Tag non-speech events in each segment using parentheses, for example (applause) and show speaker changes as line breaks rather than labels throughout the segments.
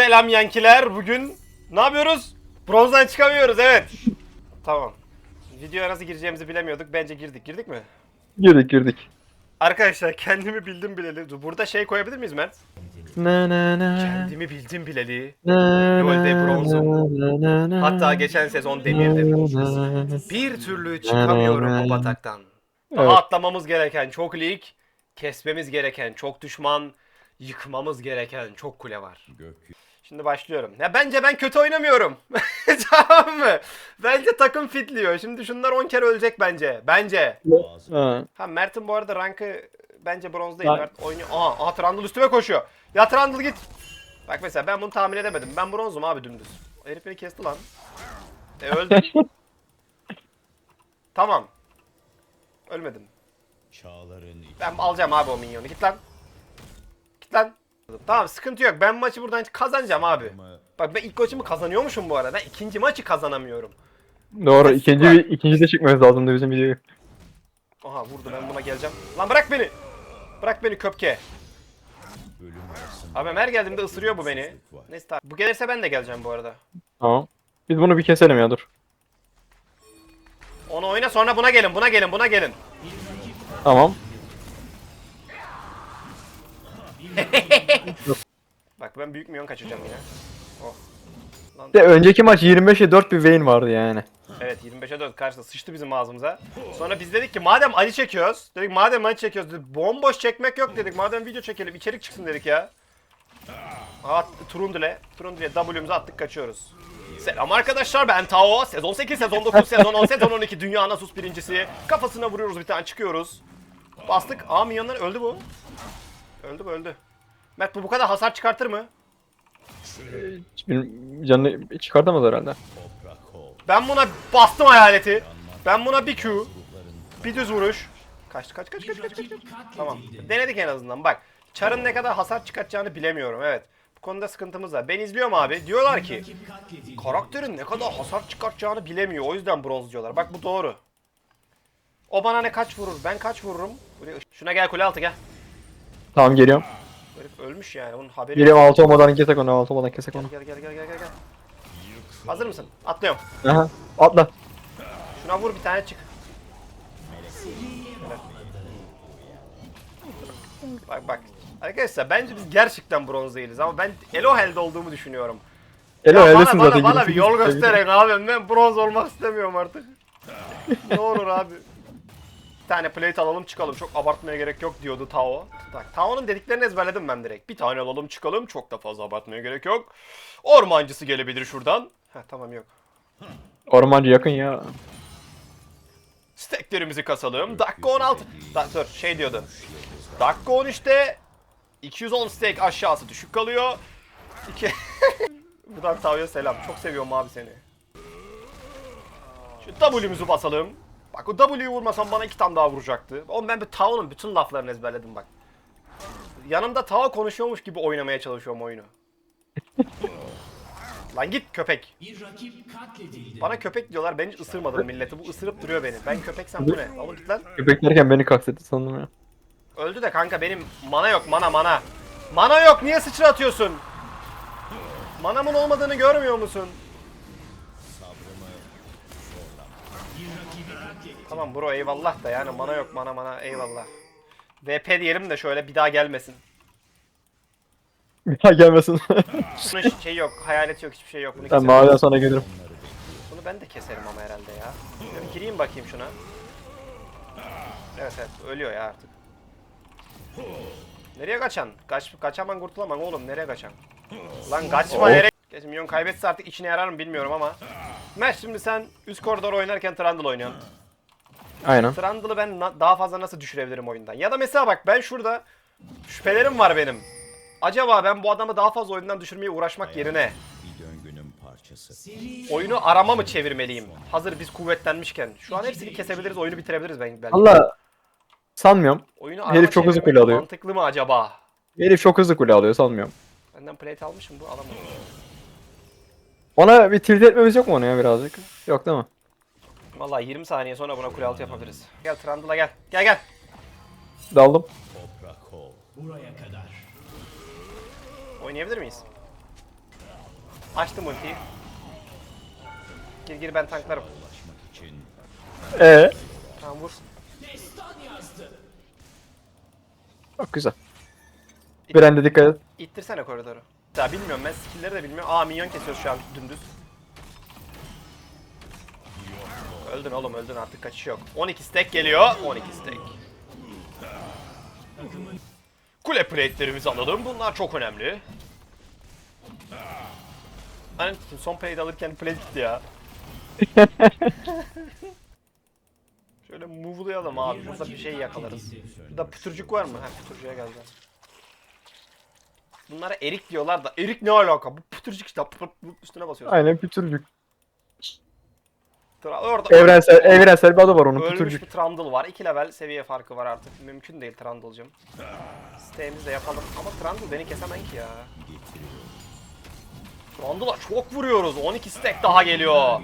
Selam yankiler. Bugün ne yapıyoruz? Bronzdan çıkamıyoruz evet. tamam. Videoya nasıl gireceğimizi bilemiyorduk. Bence girdik. Girdik mi?
Girdik girdik.
Arkadaşlar kendimi bildim bileli. Burada şey koyabilir miyiz Mert?
Na na na.
Kendimi bildim bileli.
Na
LoL'de
na
bronzum. Hatta geçen sezon demirdim. Bir türlü çıkamıyorum o bataktan. Daha
Evet.
atlamamız gereken çok lig, kesmemiz gereken çok düşman, yıkmamız gereken çok kule var. Şimdi başlıyorum. Ya bence ben kötü oynamıyorum. (laughs) tamam mı? Bence takım fitliyor. Şimdi şunlar 10 kere ölecek bence. Bence.
Ha.
Ha Mert'in bu arada rankı bence bronz değil. Mert oynuyor. Aha, aha Trundle üstüme koşuyor. Ya Trundle git. Bak mesela ben bunu tahmin edemedim. Ben bronzum abi dümdüz. Herif beni kesti lan. E öldüm. (laughs) tamam. Ölmedim.
Çağların
Ben alacağım abi o minyonu. Git lan. Git lan. Tamam sıkıntı yok. Ben maçı buradan kazanacağım abi. Bak ben ilk maçımı kazanıyormuşum bu arada. Ben ikinci maçı kazanamıyorum.
Doğru. ikinci ikinci de çıkmamız lazımdı bizim videoyu.
Aha vurdu ben buna geleceğim. Lan bırak beni. Bırak beni köpke. Abi her geldiğimde ısırıyor bu beni. Neyse tamam. Bu gelirse ben de geleceğim bu arada.
Tamam. Biz bunu bir keselim ya dur.
Onu oyna sonra buna gelin buna gelin buna gelin.
Tamam. (laughs)
Bak ben büyük milyon kaçıracağım yine. Oh.
De önceki maç 25'e 4 bir Vayne vardı yani.
Evet 25'e 4 karşısında sıçtı bizim ağzımıza. Sonra biz dedik ki madem Ali çekiyoruz. Dedik madem Ali çekiyoruz dedik bomboş çekmek yok dedik. Madem video çekelim içerik çıksın dedik ya. Aa Trundle. Trundle'ye W'mizi attık kaçıyoruz. Selam arkadaşlar ben Tao. Sezon 8, sezon 9, sezon 10, sezon 12 dünya Nasus birincisi. Kafasına vuruyoruz bir tane çıkıyoruz. Bastık. Aa minyonlar öldü bu. Öldü bu öldü. Mert bu bu kadar hasar çıkartır mı?
Benim canını çıkartamaz herhalde.
Ben buna bastım hayaleti. Ben buna bir Q, bir düz vuruş. Kaç kaç kaç kaç kaç. Tamam. Denedik en azından. Bak. Char'ın ne kadar hasar çıkartacağını bilemiyorum. Evet. Bu konuda sıkıntımız var. Ben izliyorum abi. Diyorlar ki karakterin ne kadar hasar çıkartacağını bilemiyor. O yüzden bronz diyorlar. Bak bu doğru. O bana ne kaç vurur? Ben kaç vururum? Şuna gel kule altı gel.
Tamam geliyorum.
Ölmüş yani. Onun haberi yok.
Geliyorum altı olmadan kesek onu altı olmadan kesek onu.
Gel gel gel gel gel gel. Hazır mısın? Atlıyorum.
Aha. Atla.
Şuna vur bir tane çık. Bak bak. Arkadaşlar bence biz gerçekten bronz değiliz ama ben Elohel'de olduğumu düşünüyorum.
Elo
ya
öylesin
bana,
zaten.
bana, bana bir
28
yol gösterin (laughs) abi. Ben bronz olmak istemiyorum artık. ne olur abi. Bir tane plate alalım çıkalım. Çok abartmaya gerek yok diyordu Tao. Bak Tao'nun dediklerini ezberledim ben direkt. Bir tane alalım çıkalım. Çok da fazla abartmaya gerek yok. Ormancısı gelebilir şuradan. Heh tamam yok.
Ormancı yakın ya.
Steklerimizi kasalım. Dakika 16. Da, dur şey diyordu. Dakika 13'te 210 stek aşağısı düşük kalıyor. İki... (laughs) Buradan Tao'ya selam. Çok seviyorum abi seni. Şu W'mizi basalım. Bak o W'yu vurmasam bana iki tane daha vuracaktı. Oğlum ben bir Tao'nun bütün laflarını ezberledim bak. Yanımda Tao konuşuyormuş gibi oynamaya çalışıyorum oyunu. (laughs) Lan git köpek. Bana köpek diyorlar. Ben hiç ısırmadım milleti. Bu ısırıp duruyor beni. Ben köpeksem bu ne? (laughs) Oğlum git lan.
Köpek derken beni kaksetti sandım ya.
Öldü de kanka benim mana yok mana mana. Mana yok niye sıçra atıyorsun? Manamın olmadığını görmüyor musun? Tamam bro eyvallah da yani mana yok mana mana eyvallah. VP diyelim de şöyle bir daha gelmesin.
Bir daha gelmesin. (laughs)
Bunun şey yok, hayaleti yok, hiçbir şey yok. Bunu
ben
keserim.
maviden sonra gelirim.
Bunu ben de keserim ama herhalde ya. Şöyle bir gireyim bakayım şuna. Evet evet ölüyor ya artık. Nereye kaçan? Kaç, kaçaman kurtulamam oğlum nereye kaçan? Lan kaçma
Oh.
nereye? Geç milyon kaybetse artık içine yarar mı bilmiyorum ama. Mert şimdi sen üst koridor oynarken Trundle oynuyorsun.
Aynen.
Trundle'ı ben na- daha fazla nasıl düşürebilirim oyundan? Ya da mesela bak ben şurada şüphelerim var benim. Acaba ben bu adamı daha fazla oyundan düşürmeye uğraşmak yerine
Bir döngünün parçası.
oyunu arama mı çevirmeliyim? Hazır biz kuvvetlenmişken. Şu an hepsini kesebiliriz, oyunu bitirebiliriz ben belki.
Valla sanmıyorum.
Oyunu
herif
arama
çok hızlı kule alıyor.
Mantıklı mı acaba?
Herif çok hızlı kule alıyor sanmıyorum.
Benden plate almışım bu alamadım.
Ona bir tilt etmemiz yok mu onu ya birazcık? Yok değil mi?
Vallahi 20 saniye sonra buna kule altı yapabiliriz. Gel Trundle'a gel. Gel gel.
Daldım.
Toprak ol.
Oynayabilir miyiz? Açtım ultiyi. Gir gir ben tanklarım.
Ee,
Tamam vur.
çok güzel. Bir anda dikkat et.
İttirsene koridoru. Ya bilmiyorum ben skill'leri de bilmiyorum. Aa minyon kesiyoruz şu an dümdüz. Öldün oğlum öldün artık kaçış yok. 12 stack geliyor. 12 stack. Kule plate'lerimizi alalım. Bunlar çok önemli. Hani son plate alırken plate gitti ya. (laughs) Şöyle move'layalım abi. Burada bir şey yakalarız. Burada pütürcük var mı? Ha pütürcüğe geleceğim. Bunlara erik diyorlar da erik ne alaka? Bu pütürcük işte üstüne basıyorsun.
Aynen pütürcük.
Tra- Orada
Evrensel, evrensel bir adı var onun
ölmüş
pütürcük.
bir Trundle var. 2 level seviye farkı var artık. Mümkün değil Trundle'cım. Siteğimizi de yapalım. Ama Trundle beni kesemem ki ya. Trundle'a çok vuruyoruz. 12 stack daha geliyor.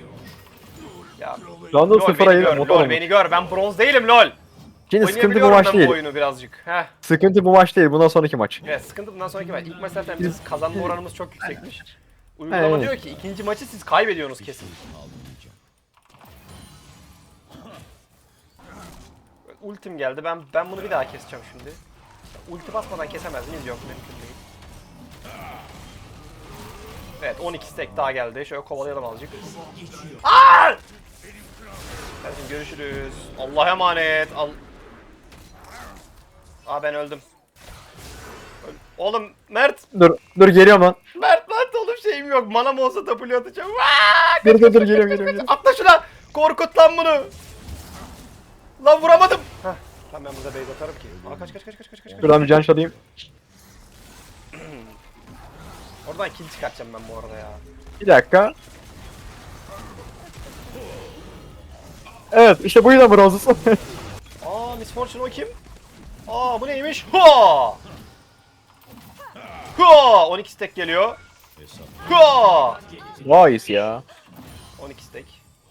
Ya
Trundle
lol
sıfır
beni gör,
motor
lol
olmuş.
beni gör. Ben bronz değilim lol.
Şimdi sıkıntı bu
Oynayabiliyorum
maç
ben bu
değil.
oyunu birazcık. Heh.
Sıkıntı bu maç değil. Bundan sonraki maç.
Evet sıkıntı bundan sonraki maç. İlk maç zaten biz kazanma oranımız çok yüksekmiş. Uygulama
Evet.
diyor ki ikinci maçı siz kaybediyorsunuz kesin. Ultim geldi. Ben ben bunu bir daha keseceğim şimdi. Ulti basmadan kesemez miyiz? Yok mümkün değil. Evet 12 stack daha geldi. Şöyle kovalayalım azıcık. Aa! Kardeşim görüşürüz. Allah'a emanet. Al Aa ben öldüm. Öl- Oğlum Mert,
Dur, dur geliyorum lan.
Mert Mert oğlum şeyim yok. Mana mı olsa W atacağım. Aa!
Dur dur dur geliyorum. geliyorum.
Atla şuna. Korkut lan bunu. Lan vuramadım. Tamam ben burada base atarım ki. Aa kaç kaç kaç kaç kaç kaç.
Şuradan bir can çalayım. (clears throat)
Oradan kill çıkartacağım ben bu arada ya.
Bir dakika. Evet işte bu yüzden bronzuz. (laughs)
Aa Miss Fortune o kim? Aa bu neymiş? Ha! Ha! 12 stack geliyor. Ha!
Nice ya.
12 stack.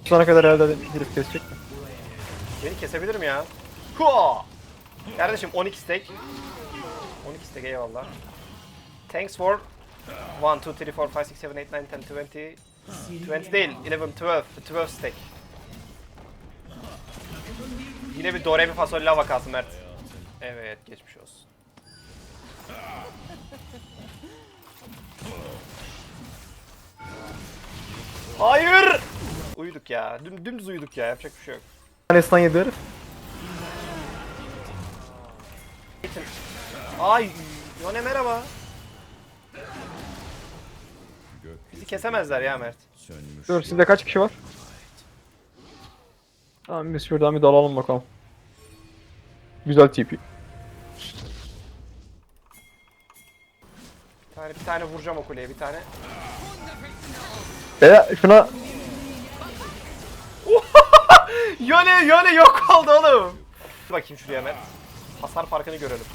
Sana kadar herhalde herif kesecek mi?
Beni kesebilir mi ya? Ha! Kardeşim 12 stack. 12 stack eyvallah. Thanks for 1, 2, 3, 4, 5, 6, 7, 8, 9, 10, 20. 20 değil, 11, 12, 12 stack. Yine bir do re mi fa sol la vakası Mert. Evet, geçmiş olsun. Hayır! Uyuduk ya. Düm, dümdüz uyuduk ya. Yapacak bir şey yok.
Stun yedi herif.
Ay, Yone merhaba. Bizi kesemezler ya Mert.
sönmüş.
Dur sizde kaç kişi var? Tamam biz şuradan bir dalalım bakalım. Güzel TP.
Bir tane, bir tane vuracağım o kuleye bir tane.
E şuna (laughs)
Yone, Yone yok oldu oğlum. Bakayım şuraya Mert. Hasar farkını görelim.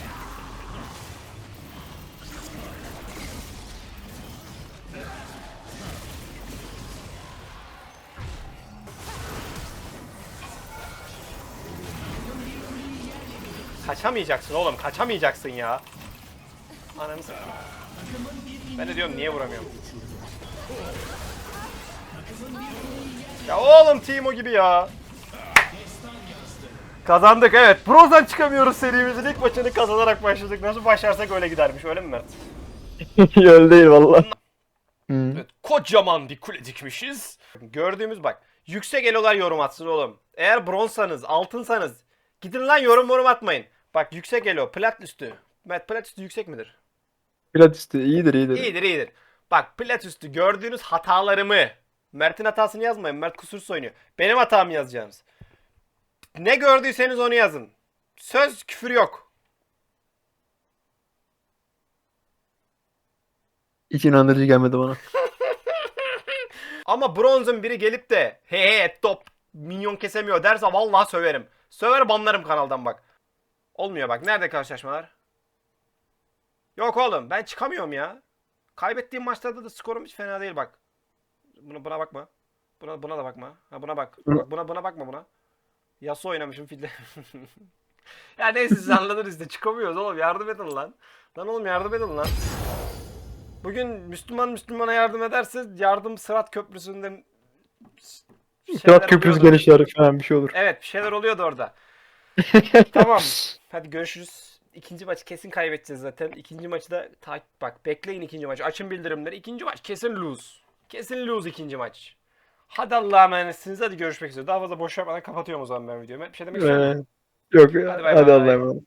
Kaçamayacaksın oğlum, kaçamayacaksın ya. Ananı. Ben de diyorum niye vuramıyorum. Ya oğlum Timo gibi ya. Kazandık evet. Bronzdan çıkamıyoruz serimizin ilk maçını kazanarak başladık. Nasıl başlarsak öyle gidermiş öyle mi Mert? (laughs)
öyle değil valla. Hmm.
Evet, kocaman bir kule dikmişiz. Gördüğümüz bak. Yüksek elolar yorum atsın oğlum. Eğer bronzsanız, altınsanız gidin lan yorum yorum atmayın. Bak yüksek elo, plat üstü. Mert plat üstü yüksek midir?
Plat üstü iyidir iyidir.
İyidir iyidir. Bak plat üstü gördüğünüz hatalarımı. Mert'in hatasını yazmayın. Mert kusursuz oynuyor. Benim hatamı yazacaksınız. Ne gördüyseniz onu yazın. Söz küfür yok.
Hiç inandırıcı gelmedi bana. (laughs)
Ama bronzun biri gelip de he he top minyon kesemiyor derse vallahi söverim. Söver banlarım kanaldan bak. Olmuyor bak. Nerede karşılaşmalar? Yok oğlum ben çıkamıyorum ya. Kaybettiğim maçlarda da skorum hiç fena değil bak. Buna, buna bakma. Buna, buna da bakma. Ha buna bak. Bak, Buna buna bakma buna. Yasuo oynamışım filde. (laughs) ya neyse siz anladınız işte çıkamıyoruz oğlum yardım edin lan. Lan oğlum yardım edin lan. Bugün Müslüman Müslümana yardım ederse yardım Sırat Köprüsü'nde şeyler
Sırat köprüsü gelişleri falan bir şey olur.
Evet bir şeyler oluyordu orada. (laughs) tamam. Hadi görüşürüz. İkinci maçı kesin kaybedeceğiz zaten. İkinci maçı da takip bak bekleyin ikinci maçı. Açın bildirimleri. İkinci maç kesin lose. Kesin lose ikinci maç. Hadi Allah'a emanetsiniz. Hadi görüşmek üzere. Daha fazla boş yapmadan kapatıyorum o zaman ben videomu. Bir şey demek istiyorum.
Ee, yok
bay
hadi,
bay.
Allah'a emanet.